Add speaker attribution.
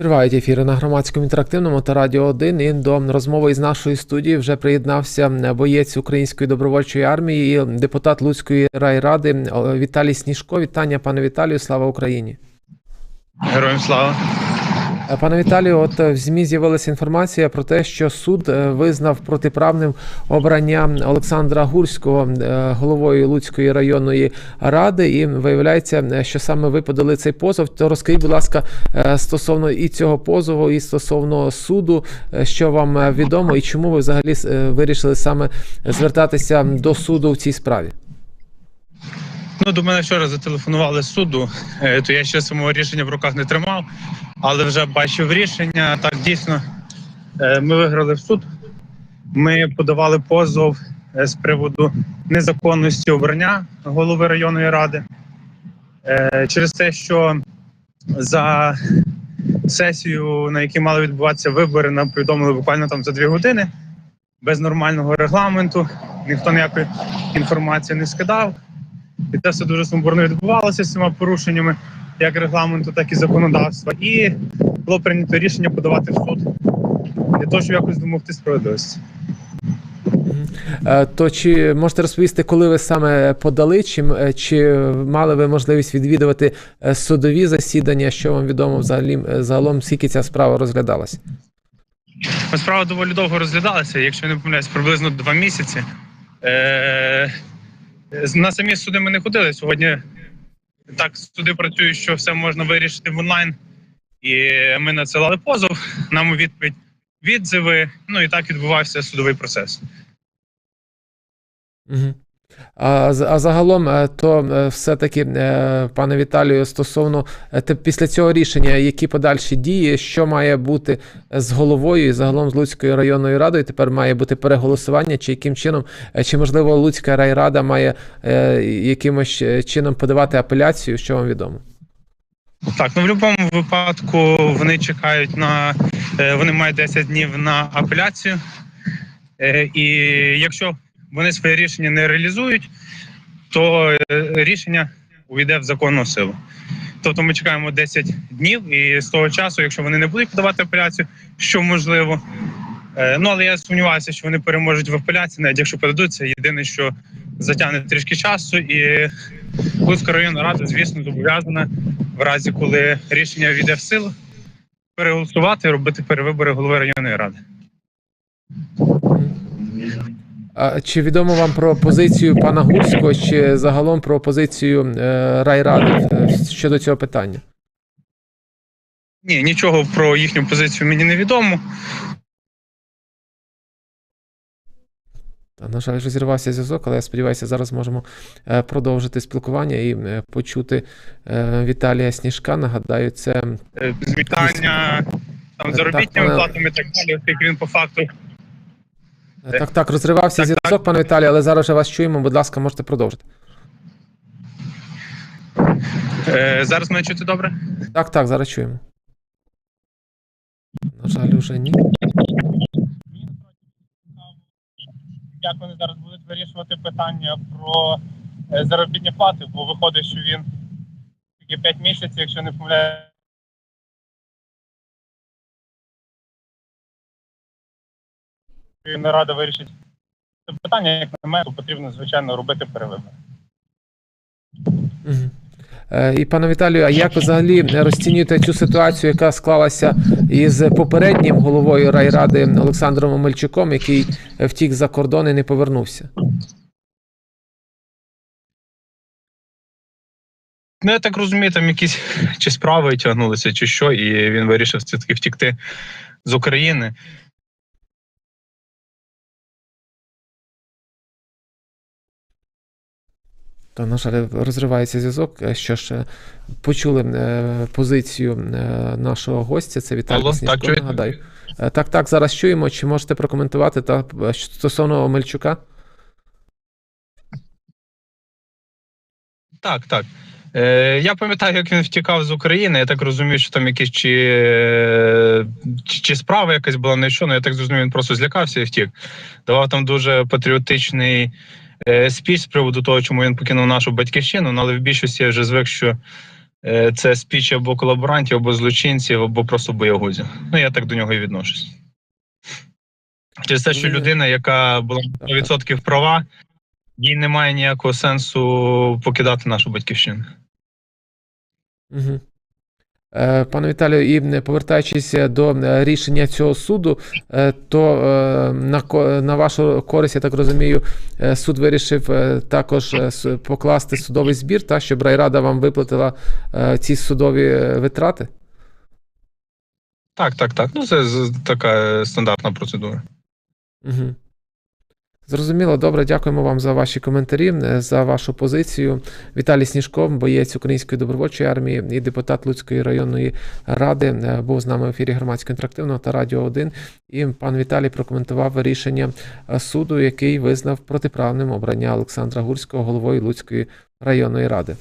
Speaker 1: Тривають ефіри на громадському інтерактивному та радіо 1. І до розмови із нашої студії вже приєднався боєць української добровольчої армії, і депутат Луцької райради о, Віталій Сніжко. Вітання, пане Віталію. Слава Україні.
Speaker 2: Героям слава.
Speaker 1: Е, Пане Віталію, от е, в ЗМІ з'явилася інформація про те, що суд е, визнав протиправним обрання Олександра Гурського головою Луцької районної ради, і виявляється, що саме ви подали цей позов. То розкажіть, будь ласка, стосовно і цього позову, і стосовно суду, що вам відомо, і чому ви взагалі вирішили саме звертатися до суду в цій справі?
Speaker 2: Ну, до мене вчора зателефонували з суду, е, то я ще самого рішення в руках не тримав, але вже бачив рішення. Так, дійсно, е, ми виграли в суд. Ми подавали позов е, з приводу незаконності обрання голови районної ради через те, що за сесію, на якій мали відбуватися вибори, нам повідомили буквально там за дві години без нормального регламенту. Ніхто ніякої інформації не скидав. І це все дуже сумбурно відбувалося з цими порушеннями як регламенту, так і законодавства. І було прийнято рішення подавати в суд для того, щоб якось домогти справедливості.
Speaker 1: Е, То чи можете розповісти, коли ви саме подали, чи, е, чи мали ви можливість відвідувати е, судові засідання? Що вам відомо взагалі загалом, скільки ця справа розглядалась?
Speaker 2: Ну, Справа доволі довго розглядалася, якщо я не помиляюсь, приблизно два місяці. Е, на самі суди ми не ходили. Сьогодні так суди працюють, що все можна вирішити в онлайн. І ми надсилали позов, нам у відповідь відзиви. Ну і так відбувався судовий процес.
Speaker 1: Угу. А, а загалом, е, то е, все-таки, е, пане Віталію, стосовно після цього рішення, які подальші дії, що має бути з головою і загалом з Луцькою районною радою? Тепер має бути переголосування, чи яким чином, чи можливо Луцька райрада має якимось чином подавати апеляцію, що вам відомо?
Speaker 2: Так, ну в будь-якому випадку вони чекають на вони мають 10 днів на апеляцію. І якщо вони своє рішення не реалізують, то е, рішення увійде в законну силу. Тобто ми чекаємо 10 днів, і з того часу, якщо вони не будуть подавати апеляцію, що можливо. е, Ну але я сумніваюся, що вони переможуть в апеляції, навіть якщо подадуть, це єдине, що затягне трішки часу, і Луцька районна рада, звісно, зобов'язана в разі, коли рішення війде в силу, переголосувати і робити перевибори голови районної ради.
Speaker 1: А чи відомо вам про позицію пана Гурського, чи загалом про позицію е, райради е, щодо цього питання?
Speaker 2: Ні, нічого про їхню позицію мені не відомо.
Speaker 1: На жаль, розірвався зв'язок, але я сподіваюся, зараз можемо е, продовжити спілкування і почути Віталія Сніжка. Нагадаю, це
Speaker 2: Змітання там заробітними платами і так далі, оскільки він по факту.
Speaker 1: Е, так, так, розривався зв'язок, пане Віталію, але зараз вже вас чуємо. Будь ласка, можете продовжити.
Speaker 2: Е, Зараз мене чути добре?
Speaker 1: Так, так, зараз чуємо. На жаль, уже ні.
Speaker 2: Як вони зараз будуть вирішувати питання про е, заробітні плати, бо виходить, що він тільки 5 місяців, якщо не помиляю. Не рада вирішить це питання, як на мене, то потрібно, звичайно, робити перевибори.
Speaker 1: Е, І пане Віталію, а як взагалі розцінюєте цю ситуацію, яка склалася із попереднім головою райради Олександром Омельчуком, який втік за кордон і не повернувся?
Speaker 2: Ну, я так розумію, там якісь чи справи тягнулися, чи що, і він вирішив все-таки втікти з України.
Speaker 1: То, на жаль, розривається зв'язок. Е, Що ж, е, почули е, позицію нашого гостя, це Віталій
Speaker 2: так
Speaker 1: нагадаю. Так, так, зараз чуємо. Чи можете прокоментувати та стосовно Омельчука?
Speaker 2: Так, так. Е, я пам'ятаю, як він втікав з України. Я так розумію, що там якісь чи, чи, чи справа якась була не що, ну я так зрозумів, він просто злякався і втік. Давав там дуже патріотичний спіч з приводу того, чому він покинув нашу батьківщину. Ну, але в більшості я вже звик, що е, це спіч або колаборантів, або злочинців, або просто боягузів. Ну, я так до нього і відношусь. Через те, що людина, яка була на 100% права, їй немає ніякого сенсу покидати нашу батьківщину.
Speaker 1: Угу. Пане Віталію, і повертаючись до е, рішення цього суду, е, то е, на, на вашу користь, я так розумію, е, суд вирішив е, також е, покласти судовий збір, та, щоб райрада вам виплатила е, ці судові е, витрати.
Speaker 2: Так, так, так. Ну, це така е, стандартна процедура.
Speaker 1: Угу. Зрозуміло, добре, дякуємо вам за ваші коментарі, е, за вашу позицію. Віталій Сніжко, боєць Української добровольчої армії і депутат Луцької районної ради, е, був з нами в ефірі громадського інтерактивного та Радіо 1. І пан Віталій прокоментував рішення е, суду, який визнав протиправним обрання Олександра Гурського головою Луцької районної ради.